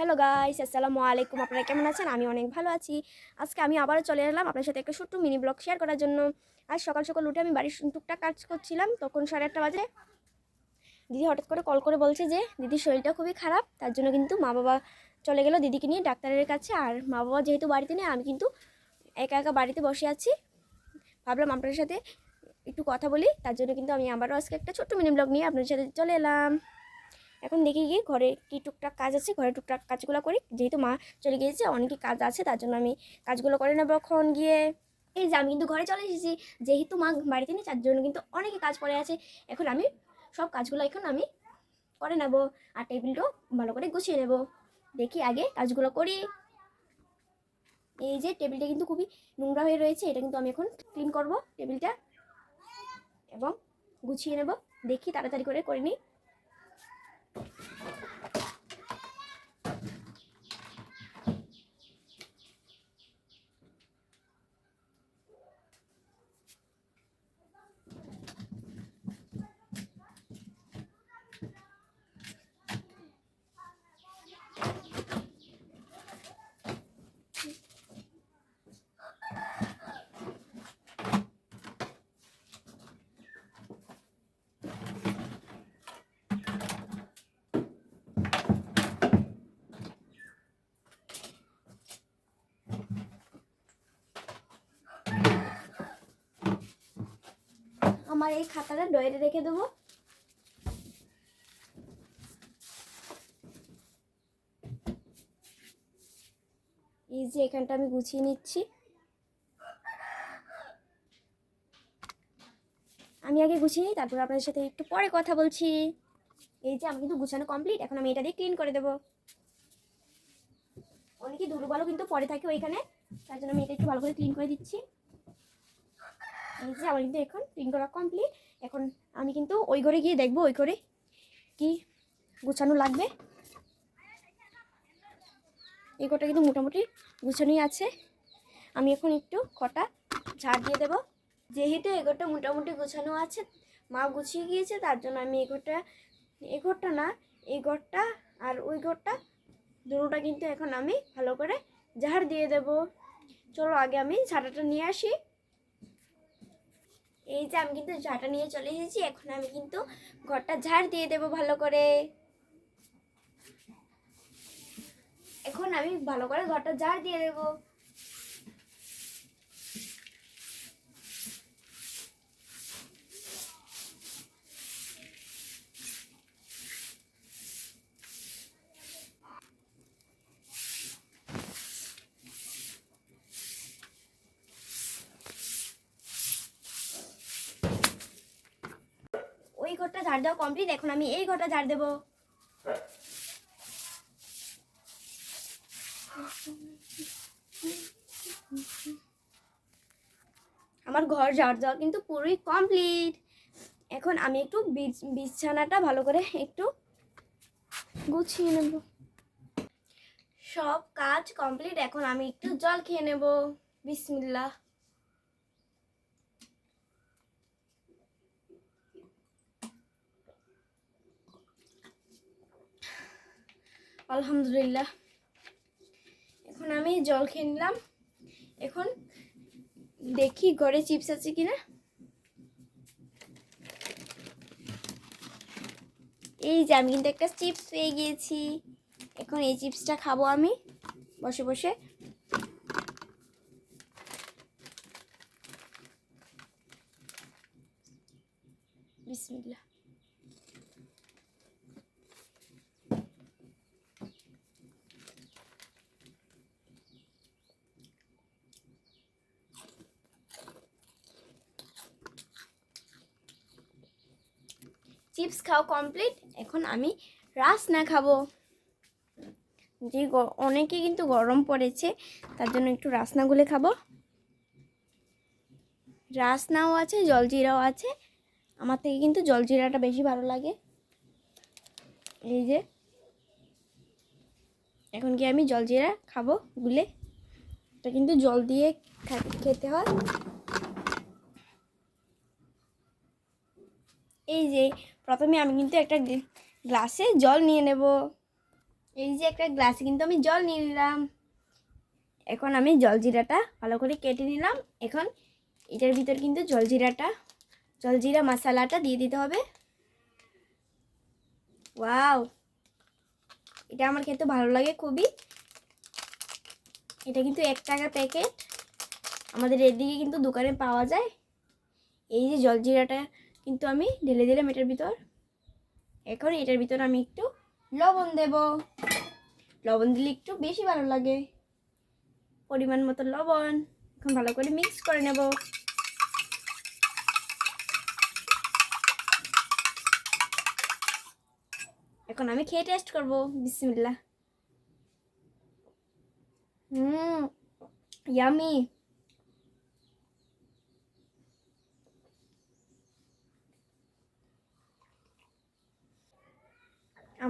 Hello guys আসসালামু আলাইকুম আপনারা কেমন আছেন? আমি অনেক ভালো আছি। আজকে আমি আবারও চলে এলাম আপনার সাথে একটা ছোট্ট মিনি ব্লগ শেয়ার করার জন্য। আজ সকাল সকাল উঠে আমি বাড়ির টুকটাক কাজ করছিলাম। তখন সাড়ে আটটা বাজে। দিদি হঠাৎ করে কল করে বলছে যে, দিদির শরীরটা খুবই খারাপ। তার জন্য কিন্তু মা বাবা চলে গেল দিদিকে নিয়ে ডাক্তারের কাছে। আর মা বাবা যেহেতু বাড়িতে নেই, আমি কিন্তু একা একা বাড়িতে বসে আছি। ভাবলাম আপনার সাথে একটু কথা বলি। তার জন্য কিন্তু আমি আবারও আজকে একটা ছোট্ট মিনি ব্লগ নিয়ে আপনার সাথে চলে এলাম। এখন দেখি গিয়ে ঘরে কি টুকটাক কাজ আছে, ঘরে টুকটাক কাজগুলো করি। যেহেতু মা চলে গিয়েছে, অনেকই কাজ আছে, তার জন্য আমি কাজগুলো করে নেব এখন গিয়ে। এই যে আমি কিন্তু ঘরে চলে এসেছি, যেহেতু মা বাড়িতে নেই, তার জন্য কিন্তু অনেকে কাজ পড়ে আছে। এখন আমি সব কাজগুলো এখন আমি করে নেব আর টেবিলটাও ভালো করে গুছিয়ে নেব। দেখি আগে কাজগুলো করি। এই যে টেবিলটা কিন্তু খুবই নোংরা হয়ে রয়েছে, এটা কিন্তু আমি এখন ক্লিন করব টেবিলটা এবং গুছিয়ে নেব। দেখি তাড়াতাড়ি করে করে নিই। আমার এই খাতাটা ডয়েতে রেখে দেবো। এই যে এখানটা আমি গুছিয়ে নিচ্ছি। আমি আগে গুছিয়ে নিই, তারপর আপনাদের সাথে একটু পরে কথা বলছি। এই যে আমি কিন্তু গুছানো কমপ্লিট এখন আমি এটা দিয়ে ক্লিন করে দেবো। অনেকই দুর্বলও কিন্তু পরে থাকে ওইখানে, তার জন্য আমি এটা একটু ভালো করে ক্লিন করে দিচ্ছি। এই যে আমার কিন্তু এখন ক্লিন করা কমপ্লিট এখন আমি কিন্তু ওই ঘরে গিয়ে দেখব, ওই ঘরে কি গুছানো লাগবে। এই ঘরটা কিন্তু মোটামুটি গুছানোই আছে। আমি এখন একটু কটা ঝাড় দিয়ে দেবো। যেহেতু ঘরটা মোটামুটি গুছানো আছে, মা গুছিয়ে গিয়েছে, তার জন্য আমি এই ঘরটা এই ঘরটা না ঘরটা আর ওই ঘরটা দুটোটা কিন্তু এখন আমি ভালো করে ঝাড় দিয়ে দেব। চলো আগে আমি ঝাড়াটা নিয়ে আসি। এই যে আমি কিন্তু ঝাঁটা নিয়ে চলে এসেছি, এখন আমি কিন্তু ঘরটা ঝাড় দিয়ে দেব ভালো করে। এখন আমি ভালো করে ঘরটা ঝাড় দিয়ে দেব ওই ঘরটা ঝাড় দেওয়া কমপ্লিট এখন আমি এই ঘরটা ঝাড় দেবো। আমার ঘর ঝাড় দেওয়া কিন্তু পুরোই কমপ্লিট এখন আমি একটু বিছ- বিছানাটা ভালো করে একটু গুছিয়ে নেব। সব কাজ কমপ্লিট এখন আমি একটু জল খেয়ে নেব। বিসমিল্লাহ। আলহামদুলিল্লাহ। এখন আমি জল খেয়ে নিলাম। এখন দেখি ঘরে চিপস আছে কিনা। এই যে আমি কিন্তু একটা চিপস পেয়ে গিয়েছি। এখন এই চিপসটা খাব আমি। বসে বসে। বিসমিল্লাহ। চিপস খাও কমপ্লিট এখন আমি রাসনা খাব। যে অনেকে কিন্তু গরম পড়েছে, তার জন্য একটু রাসনা গুলে খাব। রাসনাও আছে জলজিরাও আছে। আমার থেকে কিন্তু জলজিরাটা বেশি ভালো লাগে। এই যে, এখন কি আমি জলজিরা খাব, গুলে? এটা কিন্তু জল দিয়ে খেতে হয়। এই যে, প্রথমে আমি কিন্তু একটা গ্লাসে জল নিয়ে নেব। এই যে একটা গ্লাসে কিন্তু আমি জল নিয়ে নিলাম। এখন আমি জলজিরাটা ভালো করে কেটে নিলাম। এখন এটার ভিতর কিন্তু জলজিরাটা জলজিরা মশলাটা দিয়ে দিতে হবে। ওয়াও! এটা আমার খেতে ভালো লাগে খুবই। এটা কিন্তু এক টাকা প্যাকেট। আমাদের এদিকে কিন্তু দোকানে পাওয়া যায়। এই যে জলজিরাটা কিন্তু আমি ঢেলে দিলাম এটার ভিতর। এখন এটার ভিতর আমি একটু লবণ দেব। লবণ দিলে একটু বেশি ভালো লাগে। পরিমাণ মতো লবণ। এখন ভালো করে মিক্স করে নেব। এখন আমি খেয়ে টেস্ট করব। বিসমিল্লা হুম ইয়ামি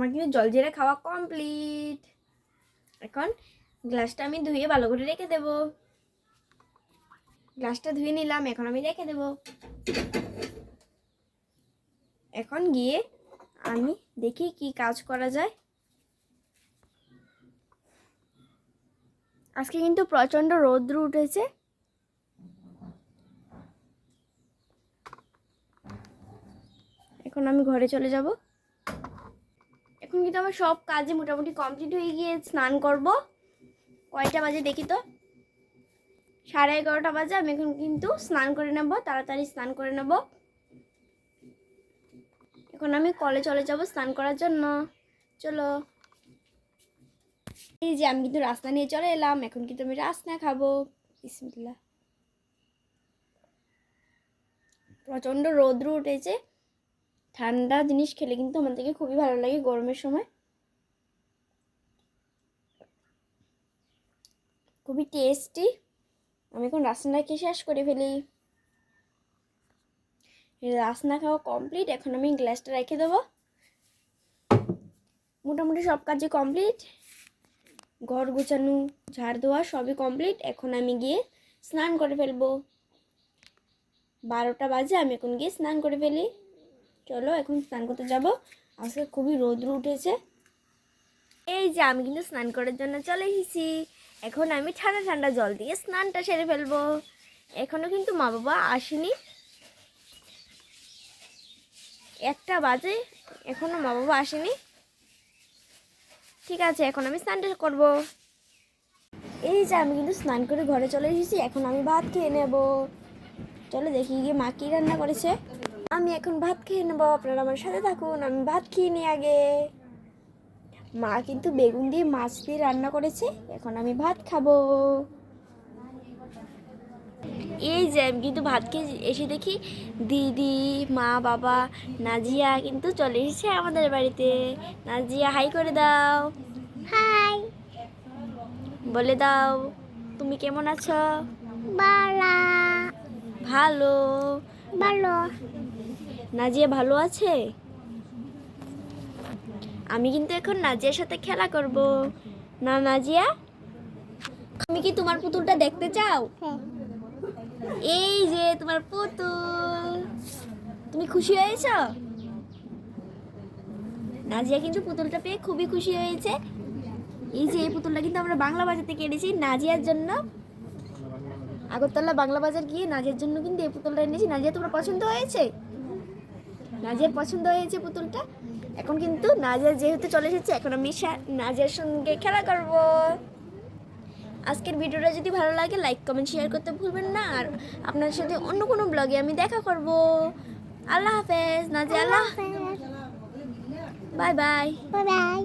আমার কিন্তু জল জলজিরা খাওয়া কমপ্লিট এখন গ্লাসটা আমি ধুয়ে ভালো করে রেখে দেব। গ্লাসটা ধুয়ে নিলাম, এখন আমি রেখে দেব। এখন গিয়ে আমি দেখি কি কাজ করা যায়। আজকে কিন্তু প্রচণ্ড রৌদ্র উঠেছে। এখন আমি ঘরে চলে যাব। কিন্তু আমার সব কাজে মোটামুটি কমপ্লিট হয়ে গিয়ে স্নান করব। কয়টা বাজে দেখি তো? সাড়ে এগারোটা বাজে, আমি এখন কিন্তু স্নান করে নেব, তাড়াতাড়ি স্নান করে নেব। এখন আমি কলে চলে যাব স্নান করার জন্য। চলো। এই যে আমি কিন্তু রাস্তা নিয়ে চলে এলাম, এখন কিন্তু আমি রাস্তা খাব। বিসমিল্লাহ। প্রচণ্ড রৌদ্র উঠেছে। ঠান্ডা জিনিস খেলে কিন্তু আমাদেরকে খুবই ভালো লাগে গরমের সময়। খুবই টেস্টি আমি এখন রাসনা খেয়ে শেষ করে ফেলি? রাসনা খাওয়া কমপ্লিট এখন আমি গ্লাসটা রেখে দেবো। মোটামুটি সব কাজই কমপ্লিট ঘর গোছানো, ঝাড় দেওয়া সবই কমপ্লিট এখন আমি গিয়ে স্নান করে ফেলব। বারোটা বাজে, আমি এখন গিয়ে স্নান করে ফেলি। চলো এখন স্নান করতে যাব। আজকে খুবই রৌদ্র উঠেছে। এই যে আমি কিন্তু স্নান করার জন্য চলে এসেছি। এখন আমি ঠান্ডা ঠান্ডা জল দিয়ে স্নানটা সেরে ফেলব। এখনও কিন্তু মা বাবা আসেনি। একটা বাজে এখনও মা বাবা আসেনি। ঠিক আছে, এখন আমি স্নানটা করব। এই যে আমি কিন্তু স্নান করে ঘরে চলে এসেছি, এখন আমি ভাত খেয়ে নেব। চলো দেখি গিয়ে মা কী রান্না করেছে। আমি এখন ভাত খেয়ে নেব আপনারা আমার সাথে থাকুন আমি ভাত খেয়ে নিই আগে। মা কিন্তু বেগুন দিয়ে মাছ দিয়ে রান্না করেছে এখন আমি ভাত খাব। এই যে আমি কিন্তু ভাত খেয়ে এসে দেখি দিদি মা বাবা নাজিয়া কিন্তু চলে এসেছে আমাদের বাড়িতে। নাজিয়া হাই করে দাও। হাই। বলে দাও তুমি কেমন আছো? ভালো। ভালো। নাজিয়া ভালো আছে? আমি কিন্তু এখন নাজিয়ার সাথে খেলা করব। না নাজিয়া? আমি কি তোমার পুতুলটা দেখতে চাও? হ্যাঁ। এই যে তোমার পুতুল। তুমি খুশি হয়েছ? নাজিয়া কিন্তু পুতুলটা পেয়ে খুবই খুশি হয়েছে। এই যে এই পুতুলটা কিন্তু আমরা বাংলা বাজার থেকে এনেছি নাজিয়ার জন্য। আগরতলা বাংলা বাজার গিয়ে নাজের জন্য কিন্তু এই পুতুলটা এনেছি। নাজিয়া তোমার পছন্দ হয়েছে? নাজিয়ার পছন্দ হয়েছে পুতুলটা? এখন কিন্তু নাজিয়া যেহেতু চলে এসেছে এখন আমি নাজিয়ার সঙ্গে খেলা করব। আজকের ভিডিওটা যদি ভালো লাগে লাইক কমেন্ট শেয়ার করতে ভুলবেন না। আর আপনার সাথে অন্য কোনো ব্লগে আমি দেখা করব। আল্লাহ হাফেজ নাজিয়া আল্লাহ বাই বাই বাই বাই